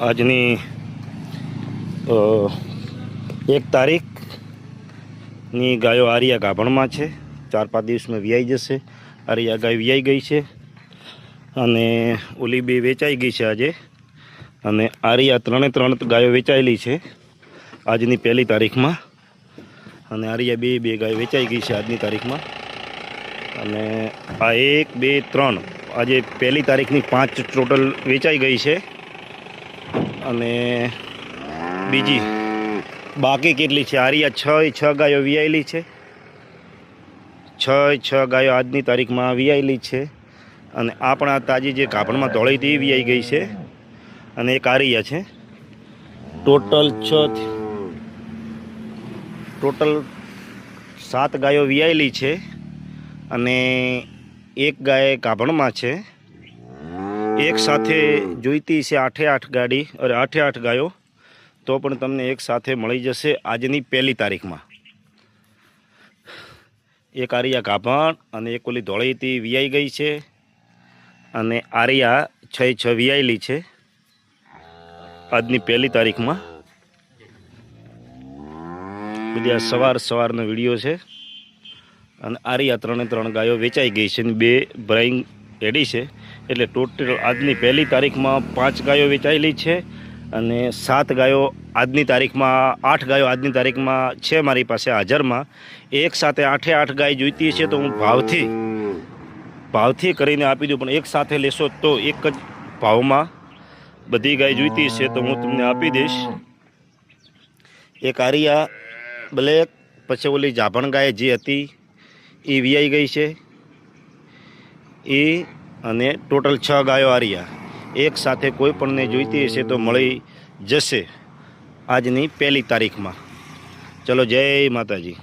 આજની એક તારીખની ગાયો આરિયા ગાભણમાં છે. ચાર પાંચ દિવસમાં વ્યાઈ જશે. આરિયા ગાય વ્યાઈ ગઈ છે. અને ઓલી બે વેચાઈ ગઈ છે આજે. અને આરિયા ત્રણે ત્રણ ગાયો વેચાયેલી છે આજની પહેલી તારીખમાં. અને આરિયા બે બે ગાય વેચાઈ ગઈ છે આજની તારીખમાં. અને આ એક, બે, ત્રણ આજે પહેલી તારીખની પાંચ ટોટલ વેચાઈ ગઈ છે. અને બીજી? બાકી કેટલી છે? આરિયા છ છ ગાયો વિયાયેલી છે. છ છ ગાયો આજની તારીખમાં વિયાયેલી છે. અને આપણા તાજી જે કાપડમાં ધોળી હતી વિયાઈ ગઈ છે. અને એક આરિયા છે. ટોટલ છ ટોટલ સાત ગાયો વિયાયેલી છે. અને એક ગાય કાપડમાં છે. એક સાથે જોઈતી છે આઠે આઠ ગાડી અરે આઠે આઠ ગાયો. તો પણ તમને એક સાથે મળી જશે આજની પહેલી તારીખમાં. એક આરિયા ગાભણ અને એક ઓલી ધોળીથી વિયાઈ ગઈ છે અને આરિયા છ છ વિયાયેલી છે આજની પહેલી તારીખમાં. બધી આ સવાર સવારનો વીડિયો છે અને આરિયા ત્રણે ત્રણ ગાયો વેચાઈ ગઈ છે અને બે ભરાઈ એડી છે. એટલે ટોટલ આજની પહેલી તારીખમાં પાંચ ગાયો વેચાયેલી છે અને સાત ગાયો આજની તારીખમાં, આઠ ગાયો આજની તારીખમાં છે મારી પાસે હાજરમાં. એક સાથે આઠે આઠ ગાય જોઈતી છે તો હું ભાવથી ભાવથી કરીને આપી દઉં, પણ એક સાથે લેશો તો એક જ ભાવમાં બધી ગાય જોઈતી છે તો હું તમને આપી દઈશ. એક આરિયા બ્લેક, પછી ઓલી જાભણ ગાય જે હતી, એ વીઆઈ ગઈ છે. એ અને ટોટલ છ ગાયો આર્યા. એક સાથે કોઈ પણને જોઈતી હશે તો મળી જશે આજની પહેલી તારીખમાં. ચલો જય માતાજી.